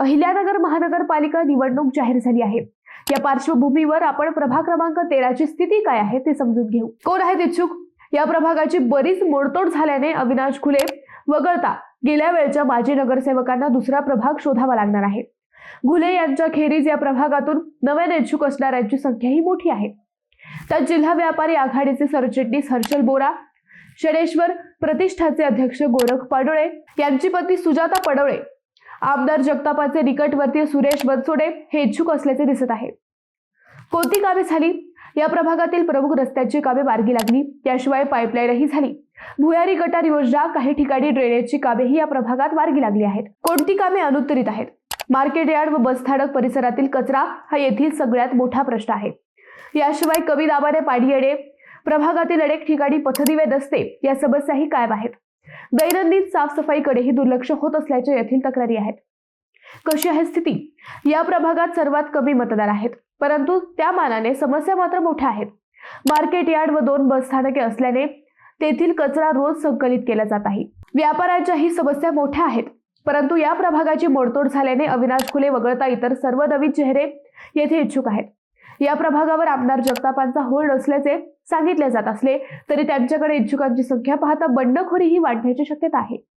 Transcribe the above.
अहिल्यानगर महानगरपालिका निवडणूक जाहीर झाली आहे. या पार्श्वभूमीवर आपण प्रभाग क्रमांक तेराची स्थिती काय आहे ते समजून घेऊ. कोण आहेत इच्छुक? या प्रभागाची बरीच मोडतोड झाल्याने अविनाश खुले वगळता गेल्या वेळच्या माजी नगरसेवकांना दुसरा प्रभाग शोधावा लागणार आहे. घुले यांच्या खेरीज या प्रभागातून नव्याने इच्छुक असणाऱ्यांची संख्याही मोठी आहे. त्यात जिल्हा व्यापारी आघाडीचे सरचिटणीस हर्षल बोरा षडेश्वर प्रतिष्ठाचे अध्यक्ष गोरख पाडोळे यांची पत्नी सुजाता पडोळे आमदार जगतापाचे निकटवर्तीय सुरेश बनसोडे हे इच्छुक असल्याचे दिसत आहे. कोणती कामे झाली? या प्रभागातील प्रमुख रस्त्यांची कामे मार्गी लागली. त्याशिवाय पाईपलाईनही झाली. भुयारी गटार योजना काही ठिकाणी ड्रेनेजची कामेही या प्रभागात मार्गी लागली आहेत. कोणती कामे अनुत्तरित आहेत? मार्केट यार्ड व बसस्थानक परिसरातील कचरा हा येथील सगळ्यात मोठा प्रश्न आहे. याशिवाय कमी दाबाने पाणी येणे प्रभागातील अनेक ठिकाणी पथदिवे नसते या समस्याही कायम आहेत. दैनंदिन साफसफाईकडेही दुर्लक्ष होत असल्याच्या येथील तक्रारी आहेत. कशी आहे स्थिती? या प्रभागात सर्वात कमी मतदार आहेत परंतु त्या मानाने समस्या मात्र मोठ्या आहेत. मार्केट यार्ड व दोन बस स्थानके असल्याने तेथील कचरा रोज संकलित केला जात आहे. व्यापाऱ्यांच्याही समस्या मोठ्या आहेत परंतु या प्रभागाची मोडतोड झाल्याने अविनाश खुले वगळता इतर सर्व नवीन चेहरे येथे इच्छुक आहेत. या प्रभागावर आमदार जगतापांचा होल्ड असल्याचे सांगितले जात असले तरी त्यांच्याकडे इच्छुकांची संख्या पाहता बंडखोरीही वाढण्याची शक्यता आहे.